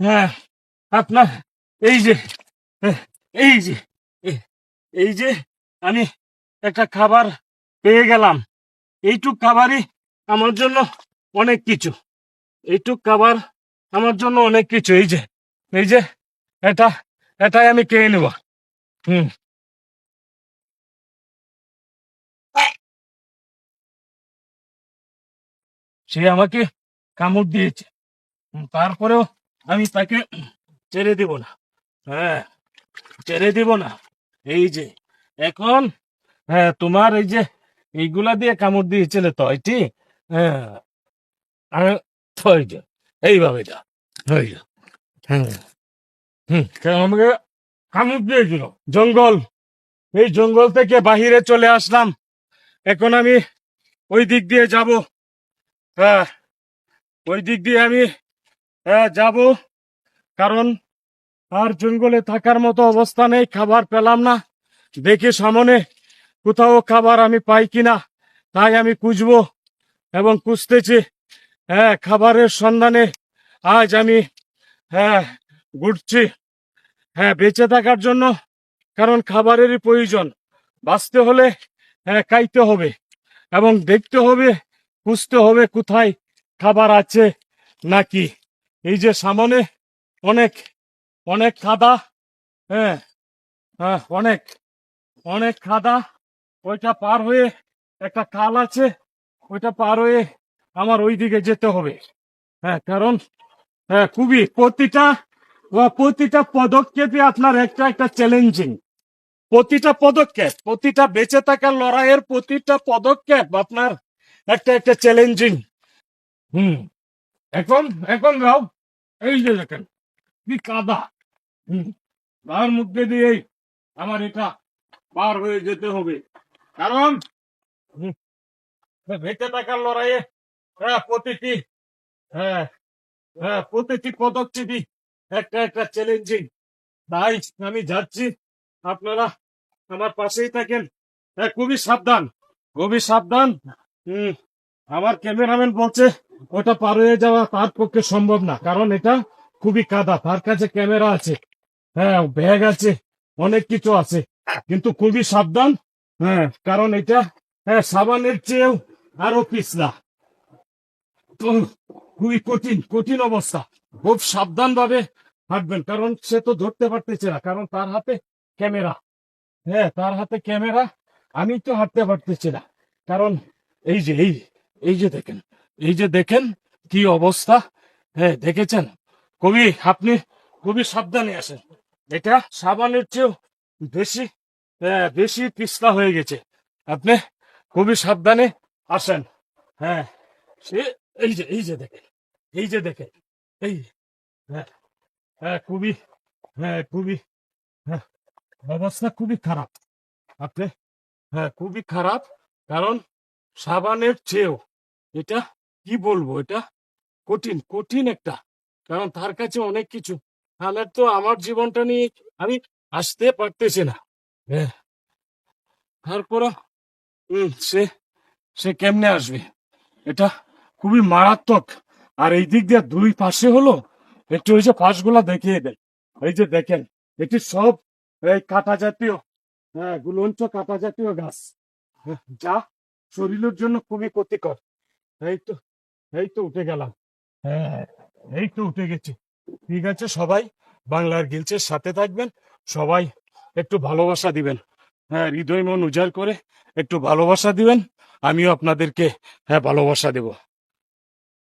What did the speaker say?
হ্যাঁ আপনার এই যে হ্যাঁ, এই যে এই যে আমি একটা খাবার পেয়ে গেলাম। এইটুক খাবারই আমার জন্য অনেক কিছু। এইটুক খাবার আমার জন্য অনেক কিছু। এই যে এই যে এটা এটাই আমি খেয়ে নেব। হুম। সে আমাকে কামড় দিয়েছে। তারপরেও আমি তাকে ছেড়ে দিব না। হ্যাঁ ছেড়ে দিব না। এই যে, এখন হ্যাঁ তোমার এই যে এইগুলা দিয়ে কামড় দিয়েছিলে তো এটি হ্যাঁ এইভাবে যা ওই যে। হ্যাঁ হুম আমাকে কামড় দিয়েছিল? জঙ্গল, এই জঙ্গল থেকে বাহিরে চলে আসলাম। এখন আমি ওই দিক দিয়ে যাব। হ্যাঁ ওই দিক দিয়ে আমি হ্যাঁ যাব। কারণ আর জঙ্গলে থাকার মতো অবস্থা নেই, খাবার পেলাম না। দেখি সামনে কোথাও খাবার আমি পাই কিনা, তাই আমি খুঁজবো এবং খুঁজতেছি। হ্যাঁ খাবারের সন্ধানে আজ আমি হ্যাঁ ঘুরছি। হ্যাঁ বেঁচে থাকার জন্য, কারণ খাবারেরই প্রয়োজন। বাঁচতে হলে হ্যাঁ খাইতে হবে এবং দেখতে হবে, খুঁজতে হবে কোথায় খাবার আছে নাকি। এই যে সামনে অনেক অনেক খাদা হ্যাঁ হ্যাঁ অনেক অনেক খাদা, ওইটা পার হয়ে একটা খাল আছে, ওইটা পার হয়ে আমার ওই দিকে যেতে হবে। হ্যাঁ কারণ হ্যাঁ খুবই প্রতিটা প্রতিটা পদক্ষেপে আপনার একটা একটা চ্যালেঞ্জিং প্রতিটা পদক্ষেপ, প্রতিটা বেঁচে থাকার লড়াইয়ের প্রতিটা পদক্ষেপ আপনার একটা একটা চ্যালেঞ্জিং হুম। এখন এখন রাও, এই যে দেখেন, কি কাদা। তার মধ্যে দিয়েই আমার এটা পার হয়ে যেতে হবে। কারণ বেঁচে থাকার লড়াইয়ে হ্যাঁ প্রতিটি হ্যাঁ হ্যাঁ প্রতিটি পদক্ষেপই একটা একটা চ্যালেঞ্জিং তাই আমি যাচ্ছি, আপনারা আমার পাশেই থাকেন। হ্যাঁ খুবই সাবধান খুবই সাবধান। হুম, আমার ক্যামেরাম্যান বলছে ওটা পার হয়ে যাওয়া তার পক্ষে সম্ভব না, কারণ এটা খুবই কাদা। তার কাছে ক্যামেরা আছে হ্যাঁ ব্যাগ আছে, অনেক কিছু আছে, কিন্তু খুবই সাবধান হ্যাঁ কারণ এটা হ্যাঁ সাবানের চেয়েও আরও পিছলা তো খুবই কঠিন কঠিন অবস্থা। খুব সাবধান ভাবে হাঁটবেন, কারণ সে তো ধরতে পারতেছে না, কারণ তার হাতে ক্যামেরা। হ্যাঁ তার হাতে ক্যামেরা, আমি তো হাঁটতে পারতেছি না। কারণ এই যে, এই এই যে দেখেন এই যে দেখেন কি অবস্থা। হ্যাঁ দেখেছেন? কবি আপনি খুবই সাবধানে আসেন এটা সাবানের চেয়েও বেশি হ্যাঁ, বেশি পিছলা হয়ে গেছে। আপনি খুবই সাবধানে আসেন হ্যাঁ সে এই যে এই যে দেখেন এই যে দেখেন এই হ্যাঁ হ্যাঁ খুবই হ্যাঁ খুবই হ্যাঁ অবস্থা খুবই খারাপ। আপনি হ্যাঁ খুবই খারাপ কারণ সাবানের চেয়েও এটা কি বলব এটা? কঠিন কঠিন একটা। কারণ তার কাছে অনেক কিছু। আমার তো আমার জীবনটা নিয়ে আমি আসতে পারতেছি না। হ্যাঁ। তারপর সে সে কেমনে আসবে? এটা খুবই মারাত্মক। আর এই দিক দিয়ে দুই পাশে হলো, একটু ওই যে পাশগুলা দেখিয়ে দেন। এই যে দেখেন, এটি সব এই কাটা জাতীয় হ্যাঁ গুলঞ্চ কাটা জাতীয় গাছ। যা শরীরের জন্য খুবই ক্ষতিকর। এই তো এই তো উঠে গেলাম। হ্যাঁ এই তো উঠে গেছি। ঠিক আছে সবাই, বাংলার গিলচের সাথে থাকবেন। সবাই একটু ভালোবাসা দিবেন। হ্যাঁ হৃদয় মন উজাড় করে একটু ভালোবাসা দিবেন। আমিও আপনাদেরকে হ্যাঁ ভালোবাসা দেব।